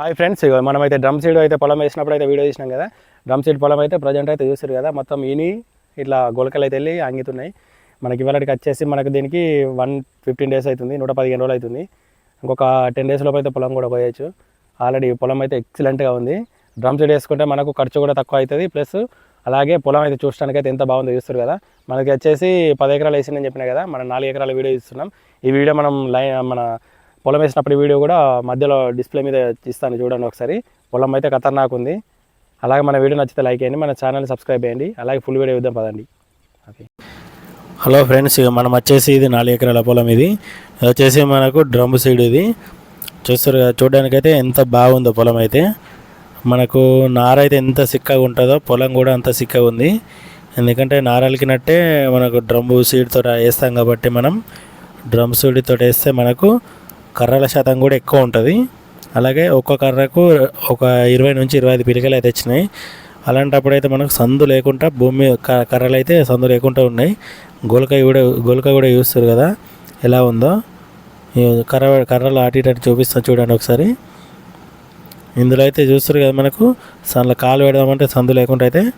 Hi friends మనమైతే drum seed అయితే పొలం వేసినప్పుడు అయితే వీడియో చేసినాం కదా. డ్రమ్ సీడ్ పొలం అయితే ప్రజెంట్ అయితే చూసారు కదా. మొత్తం ఇని ఇట్లా గొలకలు అయితే వెళ్ళి అంగితున్నాయి మనకి ఇవాళకి వచ్చేసి మనకు దీనికి వన్ ఫిఫ్టీన్ డేస్ అవుతుంది నూట పదిహేను రోజులు అవుతుంది. ఇంకొక టెన్ డేస్ లోపు అయితే పొలం కూడా పోయచ్చు. ఆల్రెడీ పొలం అయితే ఎక్సలెంట్గా ఉంది. డ్రమ్ సీడ్ వేసుకుంటే మనకు ఖర్చు కూడా తక్కువ అవుతుంది. ప్లస్ అలాగే పొలం అయితే చూడడానికి అయితే ఎంత బాగుందో చూస్తారు కదా. మనకి వచ్చేసి పది ఎకరాలు వేసిందని చెప్పినా కదా మనం నాలుగు ఎకరాల వీడియో ఇస్తున్నాం ఈ వీడియో మనం లైన్ మన పొలం వేసినప్పుడు వీడియో కూడా మధ్యలో డిస్ప్లే మీద ఇస్తాను చూడండి ఒకసారి. పొలం అయితే ఖతర్నాక్ ఉంది. అలాగే మన వీడియో నచ్చితే లైక్ చేయండి మన ఛానల్ని సబ్స్క్రైబ్ చేయండి. అలాగే ఫుల్ వీడియో ఇద్దాం పదండి. ఓకే హలో ఫ్రెండ్స్ ఇక మనం వచ్చేసి ఇది నాలుగు ఎకరాల పొలం ఇది. వచ్చేసి మనకు డ్రమ్ సీడ్ ఇది. చూస్తారు చూడడానికైతే ఎంత బాగుందో పొలం అయితే. మనకు నార అయితే ఎంత సిక్కగా ఉంటుందో పొలం కూడా అంత సిక్కగా ఉంది. ఎందుకంటే నారలికినట్టే మనకు డ్రమ్ సీడ్తో వేస్తాం కాబట్టి మనం. డ్రమ్ సీడ్తో వేస్తే మనకు కర్రల శాతం కూడా ఎక్కువ ఉంటుంది. అలాగే ఒక్క కర్రకు ఒక ఇరవై నుంచి ఇరవై ఐదు పిలికలు అయితే వచ్చినాయి. అలాంటప్పుడు అయితే మనకు సందు లేకుండా భూమి క- కర్రలు అయితే సందు లేకుండా ఉన్నాయి. గోలక కూడా గోలక కూడా చూస్తారు కదా ఎలా ఉందో. కర్ర కర్రలు అటు ఇటు చూపిస్తాను చూడండి ఒకసారి. ఇందులో అయితే చూస్తారు కదా మనకు సందులో కాలు పెడదామంటే సందు లేకుండా అయితే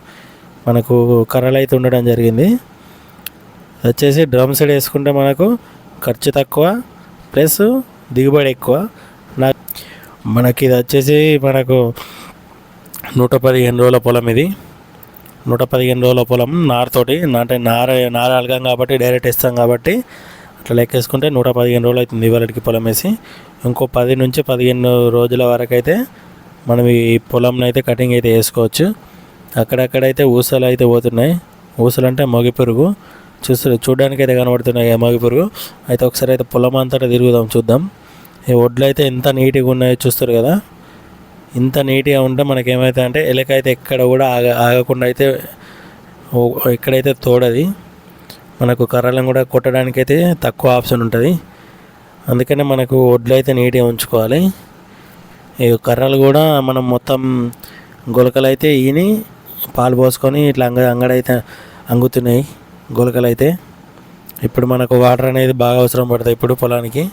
మనకు కర్రలు అయితే ఉండడం జరిగింది. వచ్చేసి డ్రమ్ సెట్ వేసుకుంటే మనకు ఖర్చు తక్కువ ప్లస్ దిగుబడి ఎక్కువ. నా మనకి ఇది వచ్చేసి మనకు నూట పదిహేను రోజుల పొలం ఇది. నూట పదిహేను రోజుల పొలం నారతోటి అంటే నార నార అలగం కాబట్టి డైరెక్ట్ వేస్తాం కాబట్టి అట్లా లెక్కేసుకుంటే నూట పదిహేను రోజులు అవుతుంది ఇవాళకి పొలం వేసి. ఇంకో పది నుంచి పదిహేను రోజుల వరకు అయితే మనం ఈ పొలంని అయితే కటింగ్ అయితే వేసుకోవచ్చు. అక్కడక్కడైతే ఊసలు అయితే పోతున్నాయి. ఊసలు అంటే మొగి పురుగు. చూస్తు చూడడానికి అయితే కనబడుతున్నాయి ఆ మొగి పురుగు. అయితే ఒకసారి అయితే పొలం అంతటా తిరుగుదాం చూద్దాం. ఈ ఒడ్లు అయితే ఎంత నీట్గా ఉన్నాయో చూస్తారు కదా. ఇంత నీట్గా ఉంటే మనకి ఏమైతే అంటే ఎలక అయితే ఎక్కడ కూడా ఆగ ఆగకుండా అయితే ఎక్కడైతే తోడది. మనకు కర్రలను కూడా కొట్టడానికి అయితే తక్కువ ఆప్షన్ ఉంటుంది. అందుకనే మనకు ఒడ్లు అయితే నీట్గా ఉంచుకోవాలి. ఈ కర్రలు కూడా మనం మొత్తం గొలకలు అయితే ఈని పాలు పోసుకొని ఇట్లా అంగ అంగడైతే అంగుతున్నాయి గొలకలు అయితే ఇప్పుడు మనకు వాటర్ అనేది బాగా అవసరం పడుతుంది ఇప్పుడు పొలానికి.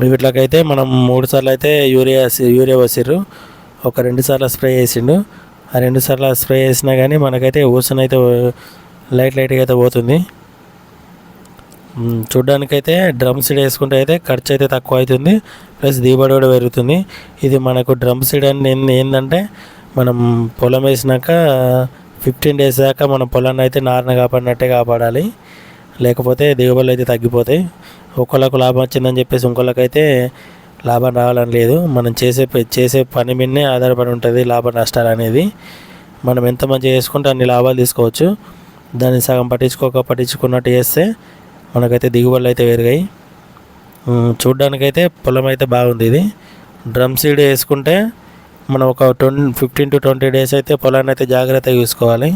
వీటికైతే మనం మూడు సార్లు అయితే యూరియా యూరియా పోసిర్రు. ఒక రెండు సార్లు స్ప్రే చేసిండు. ఆ రెండు సార్లు స్ప్రే చేసినా కానీ మనకైతే ఊసన అయితే లైట్ లైట్గా అయితే పోతుంది. చూడ్డానికైతే డ్రమ్ సీడ్ వేసుకుంటే అయితే ఖర్చు అయితే తక్కువ అవుతుంది ప్లస్ దిగుబడి కూడా పెరుగుతుంది. ఇది మనకు డ్రమ్ సీడ్ అని ఏంటంటే మనం పొలం వేసినాక ఫిఫ్టీన్ డేస్ దాకా మన పొలాన్ని అయితే నారిన కాపాడినట్టే కాపాడాలి. లేకపోతే దిగుబడులు అయితే తగ్గిపోతాయి. ఒకళ్ళకు లాభం వచ్చిందని చెప్పేసి ఇంకొకళ్ళకైతే లాభం రావాలని లేదు. మనం చేసే చేసే పని మీదనే ఆధారపడి ఉంటుంది లాభ నష్టాలు అనేది. మనం ఎంత మంచిగా చేసుకుంటే అన్ని లాభాలు తీసుకోవచ్చు. దాన్ని సగం పట్టించుకోక పట్టించుకున్నట్టు చేస్తే మనకైతే దిగుబడులు అయితే పెరిగాయి. ఉమ్, చూడ్డానికైతే పొలం అయితే బాగుంది ఇది. డ్రమ్ సీడ్ వేసుకుంటే మనం ఒక twenty fifteen to twenty days అయితే పొలాన్ని అయితే జాగ్రత్తగా చూసుకోవాలి.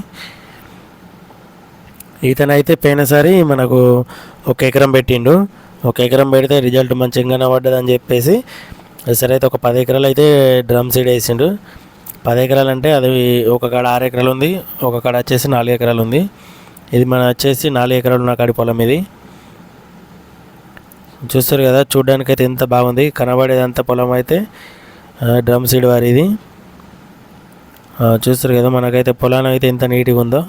ఇతనైతే పోయినసారి మనకు ఒక ఎకరం పెట్టిండు. ఒక ఎకరం పెడితే రిజల్ట్ మంచిగా కనబడ్డదని చెప్పేసి సరే అయితే ఒక పది ఎకరాలు అయితే డ్రమ్ సీడ్ వేసిండు. పది ఎకరాలు అంటే అది ఒక కాడ ఆరు ఎకరాలు ఉంది ఒక కాడ వచ్చేసి నాలుగు ఎకరాలు ఉంది. ఇది మన వచ్చేసి నాలుగు ఎకరాలు ఉన్న కాడి పొలం ఇది. చూస్తారు కదా చూడ్డానికి అయితే ఎంత బాగుంది. కనబడేదంత పొలం అయితే డ్రమ్ సీడ్ వారిది. చూస్తారు కదా మనకైతే పొలం అయితే ఎంత నీట్గా ఉందో.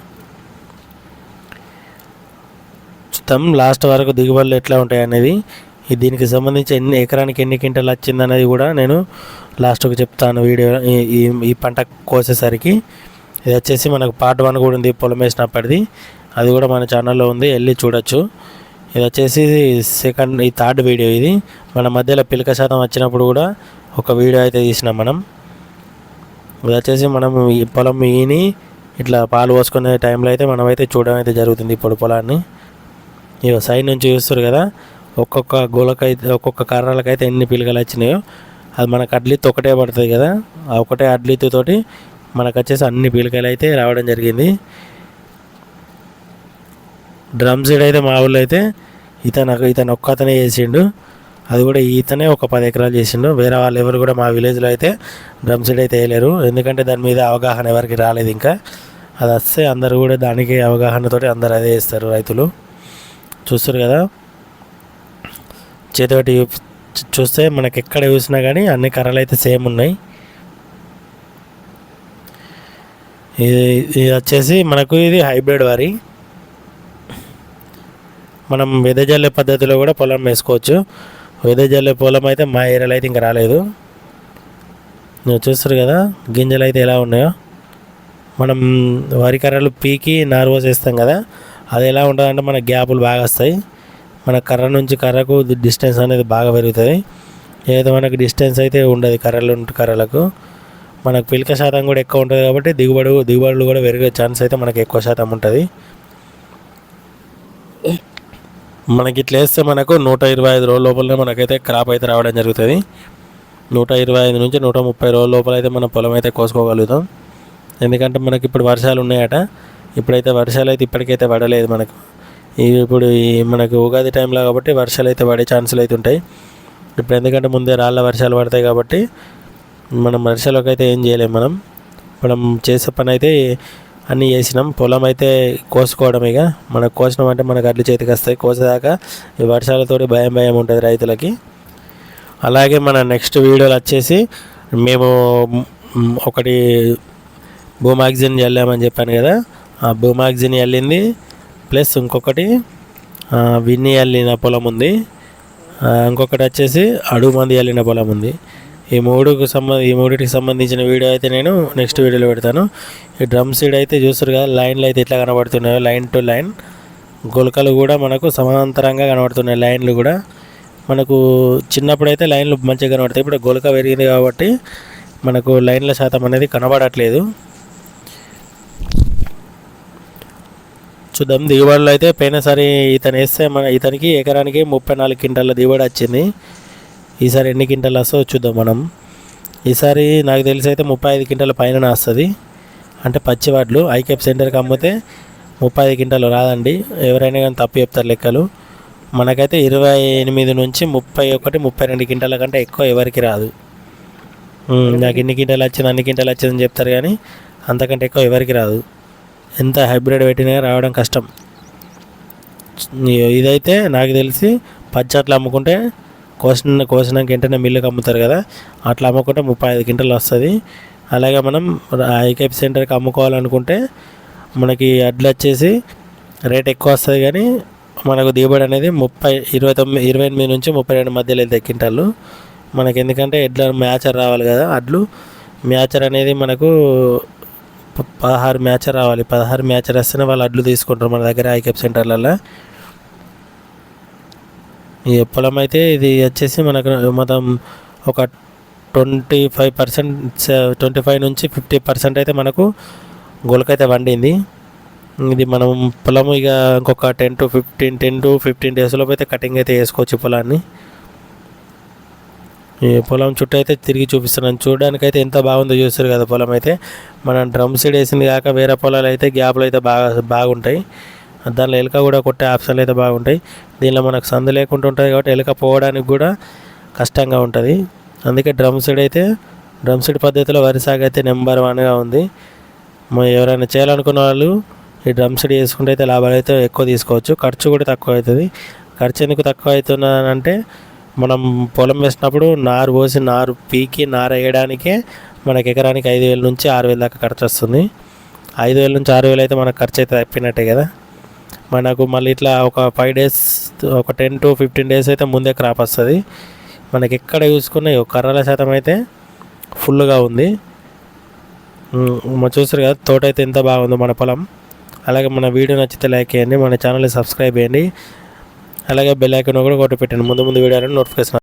మొత్తం లాస్ట్ వరకు దిగుబడులు ఎట్లా ఉంటాయి అనేది ఈ దీనికి సంబంధించి ఎన్ని ఎకరానికి ఎన్ని క్వింటల్ వచ్చింది అనేది కూడా నేను లాస్ట్కి చెప్తాను వీడియో ఈ- ఈ పంట కోసేసరికి. ఇది వచ్చేసి మనకు పార్ట్ వన్ కూడా ఉంది పొలం వేసినప్పటిది. అది కూడా మన ఛానల్లో ఉంది వెళ్ళి చూడొచ్చు. ఇది వచ్చేసి సెకండ్ ఈ థర్డ్ వీడియో ఇది. మన మధ్యలో పిలక శాతం వచ్చినప్పుడు కూడా ఒక వీడియో అయితే తీసినాం మనం. ఇది వచ్చేసి మనం ఈ పొలం ఈని ఇట్లా పాలు పోసుకునే టైంలో అయితే మనమైతే చూడడం అయితే జరుగుతుంది ఇప్పుడు పొలాన్ని. ఇక సైడ్ నుంచి చూస్తారు కదా ఒక్కొక్క గోలకైతే ఒక్కొక్క కర్రలకైతే ఎన్ని పిలకలు వచ్చినాయో అది మనకు అడ్లిత్ ఒకటే పడుతుంది కదా ఆ ఒకటే అడ్లీత్తోటి మనకు వచ్చేసి అన్ని పిలకలు అయితే రావడం జరిగింది. డ్రమ్ సీడ్ అయితే మా ఊళ్ళో అయితే ఇతను ఇతను ఒక్కతనే చేసిండు. అది కూడా ఈతనే ఒక పది ఎకరాలు చేసిండు. వేరే వాళ్ళు ఎవరు కూడా మా విలేజ్లో అయితే డ్రమ్ సీడ్ అయితే వేయలేరు. ఎందుకంటే దాని మీద అవగాహన ఎవరికి రాలేదు ఇంకా. అది వస్తే అందరూ కూడా దానికి అవగాహనతోటి అందరు అదే చేస్తారు రైతులు. చూస్తారు కదా. చేతి చూస్తే మనకి ఎక్కడ చూసినా కానీ అన్ని కర్రలు అయితే సేమ్ ఉన్నాయి. ఇది ఇది వచ్చేసి మనకు ఇది హైబ్రిడ్ వరి. మనం వెదజల్లే పద్ధతిలో కూడా పొలం వేసుకోవచ్చు. వెదజల్లే పొలం అయితే మా ఏరియాలో అయితే ఇంకా రాలేదు. నువ్వు చూస్తారు కదా గింజలు అయితే ఎలా ఉన్నాయో. మనం వరి కర్రలు పీకి నారు పోసేస్తాం కదా. అది ఎలా ఉంటుందంటే మన గ్యాపులు బాగా వస్తాయి. మన కర్ర నుంచి కర్రకు డిస్టెన్స్ అనేది బాగా పెరుగుతుంది. ఏదో మనకు డిస్టెన్స్ అయితే ఉండదు కర్రలు కర్రలకు మనకు పిలక శాతం కూడా ఎక్కువ ఉంటుంది కాబట్టి దిగుబడి దిగుబడులు కూడా పెరిగే ఛాన్స్ అయితే మనకు ఎక్కువ శాతం ఉంటుంది. మనకి ఇట్లా వేస్తే మనకు నూట ఇరవై ఐదు రోజుల లోపలనే మనకైతే క్రాప్ అయితే రావడం జరుగుతుంది. నూట ఇరవై ఐదు నుంచి నూట ముప్పై రోజుల లోపల అయితే మన పొలం అయితే కోసుకోగలుగుతాం. ఎందుకంటే మనకి ఇప్పుడు వర్షాలు ఉన్నాయట. ఇప్పుడైతే వర్షాలు అయితే ఇప్పటికైతే పడలేదు మనకు. ఇప్పుడు ఈ మనకు ఉగాది టైంలో కాబట్టి వర్షాలు అయితే పడే ఛాన్సులు అయితే ఉంటాయి. ఇప్పుడు ఎందుకంటే ముందే రాళ్ళ వర్షాలు పడతాయి కాబట్టి మనం వర్షాలకు అయితే ఏం చేయలేం మనం. మనం చేసే పని అయితే అన్నీ చేసినాం. పొలం అయితే కోసుకోవడం ఇక. మనకు కోసినాం అంటే మనకు అడ్లు చేతికి వస్తాయి. కోసేదాకా ఈ వర్షాలతోటి భయం భయం ఉంటుంది రైతులకి. అలాగే మన నెక్స్ట్ వీడియోలు వచ్చేసి మేము ఒకటి భూమాగ్జిన్ చల్లామని చెప్పాను కదా. భూమాగ్జిన్ అల్లింది. ప్లస్ ఇంకొకటి విన్ని అల్లిన పొలం ఉంది. ఇంకొకటి వచ్చేసి అడుగు మంది చల్లిన పొలం ఉంది. ఈ మూడుకు సంబంధ ఈ మూడిటికి సంబంధించిన వీడియో అయితే నేను నెక్స్ట్ వీడియోలో పెడతాను. ఈ డ్రమ్ సీడ్ అయితే చూస్తారు కదా లైన్లు అయితే ఎట్లా కనబడుతున్నాయో లైన్ టు లైన్ గులకలు కూడా మనకు సమాంతరంగా కనబడుతున్నాయి లైన్లు కూడా. మనకు చిన్నప్పుడు అయితే లైన్లు మంచిగా కనబడతాయి ఇప్పుడు గొలక పెరిగింది కాబట్టి మనకు లైన్ల శాతం అనేది కనబడట్లేదు. చూద్దాం. దిగుబడులు అయితే పోయినసారి ఇతను వేస్తే మన ఇతనికి ఎకరానికి ముప్పై నాలుగు క్వింటాల దిగుబడి వచ్చింది. ఈసారి ఎన్ని క్వింటాలు వస్తుందో చూద్దాం మనం. ఈసారి నాకు తెలిసి అయితే ముప్పై ఐదు క్వింటాల పైన వస్తుంది. అంటే పచ్చివాడ్లు ఐకెప్ సెంటర్కి అమ్మితే ముప్పై ఐదు క్వింటాలు రాదండి. ఎవరైనా కానీ తప్పు చెప్తారు లెక్కలు. మనకైతే ఇరవై ఎనిమిది నుంచి ముప్పై ఒకటి ముప్పై రెండు క్వింటాల కంటే ఎక్కువ ఎవరికి రాదు. నాకు ఇన్ని క్వింటాలు వచ్చింది అన్ని క్వింటాలు వచ్చిందని చెప్తారు కానీ అంతకంటే ఎక్కువ ఎవరికి రాదు. ఎంత హైబ్రిడ్ పెట్టినా రావడం కష్టం. ఇదైతే నాకు తెలిసి పచ్చట్లు అమ్ముకుంటే కోసిన కోసినాక వెంటనే మిల్లుకి అమ్ముతారు కదా అట్లా అమ్ముకుంటే ముప్పై ఐదు క్వింటలు వస్తుంది. అలాగే మనం ఐకేపీ సెంటర్కి అమ్ముకోవాలనుకుంటే మనకి అడ్లు వచ్చేసి రేట్ ఎక్కువ వస్తుంది కానీ మనకు దిగుబడి అనేది ముప్పై ఇరవై తొమ్మిది ఇరవై ఎనిమిది నుంచి ముప్పై రెండు మధ్యలో వెళ్తాయి క్వింటాలు. మనకి ఎందుకంటే ఎడ్ల మ్యాచర్ రావాలి కదా అడ్లు. మ్యాచర్ అనేది మనకు పదహారు మ్యాచర్ రావాలి. పదహారు మ్యాచర్ వస్తేనే వాళ్ళు అడ్లు తీసుకుంటారు మన దగ్గర ఐకెప్ సెంటర్లలో. ఈ పొలం అయితే ఇది వచ్చేసి మనకు మొత్తం ఒక twenty five percent twenty five నుంచి ఫిఫ్టీ పర్సెంట్ అయితే మనకు గొలకైతే వండింది. ఇది మనం పొలం ఇక ఇంకొక ten to fifteen ten to fifteen days లోపు అయితే కటింగ్ అయితే వేసుకోవచ్చు పొలాన్ని. ఈ పొలం చుట్టూ అయితే తిరిగి చూపిస్తున్నాను చూడడానికి అయితే ఎంత బాగుందో చూస్తారు కదా పొలం అయితే. మనం డ్రమ్ సీడ్ వేసింది కాక వేరే పొలాలు అయితే గ్యాప్లు అయితే బాగా బాగుంటాయి. దానిలో ఎలుక కూడా కొట్టే ఆప్షన్లు అయితే బాగుంటాయి. దీనిలో మనకు సందు లేకుండా ఉంటుంది కాబట్టి ఎలుక పోవడానికి కూడా కష్టంగా ఉంటుంది. అందుకే డ్రమ్ సీడ్ అయితే డ్రమ్ సీడ్ పద్ధతిలో వరి సాగు అయితే నెంబర్ వన్గా ఉంది. ఎవరైనా చేయాలనుకున్న వాళ్ళు ఈ డ్రమ్ సీడ్ చేసుకుంటే అయితే లాభాలు అయితే ఎక్కువ తీసుకోవచ్చు. ఖర్చు కూడా తక్కువ అవుతుంది. ఖర్చు ఎందుకు తక్కువ అవుతుందంటే మనం పొలం వేసినప్పుడు నారు పోసి నారు పీకి నారు వేయడానికే మనకి ఎకరానికి ఐదు వేల నుంచి ఆరు వేల దాకా ఖర్చు వస్తుంది. ఐదు వేల నుంచి ఆరు వేలు అయితే మనకు ఖర్చు అయితే తప్పినట్టే కదా. మనకు మళ్ళీ ఇట్లా ఒక ఫైవ్ డేస్ ఒక టెన్ టు ఫిఫ్టీన్ డేస్ అయితే ముందే క్రాప్ వస్తుంది. మనకి ఎక్కడ చూసుకున్నా ఒక కర్రల శాతం అయితే ఫుల్గా ఉంది. ఉమ్, చూస్తారు కదా తోట అయితే ఎంత బాగుందో మన పొలం. అలాగే మన వీడియో నచ్చితే లైక్ చేయండి మన ఛానల్ని సబ్స్క్రైబ్ చేయండి. అలాగే బెల్ ఐకాన్ కూడా కొట్టి పెట్టండి ముందు ముందు వీడియోలను నోటిఫికేషన్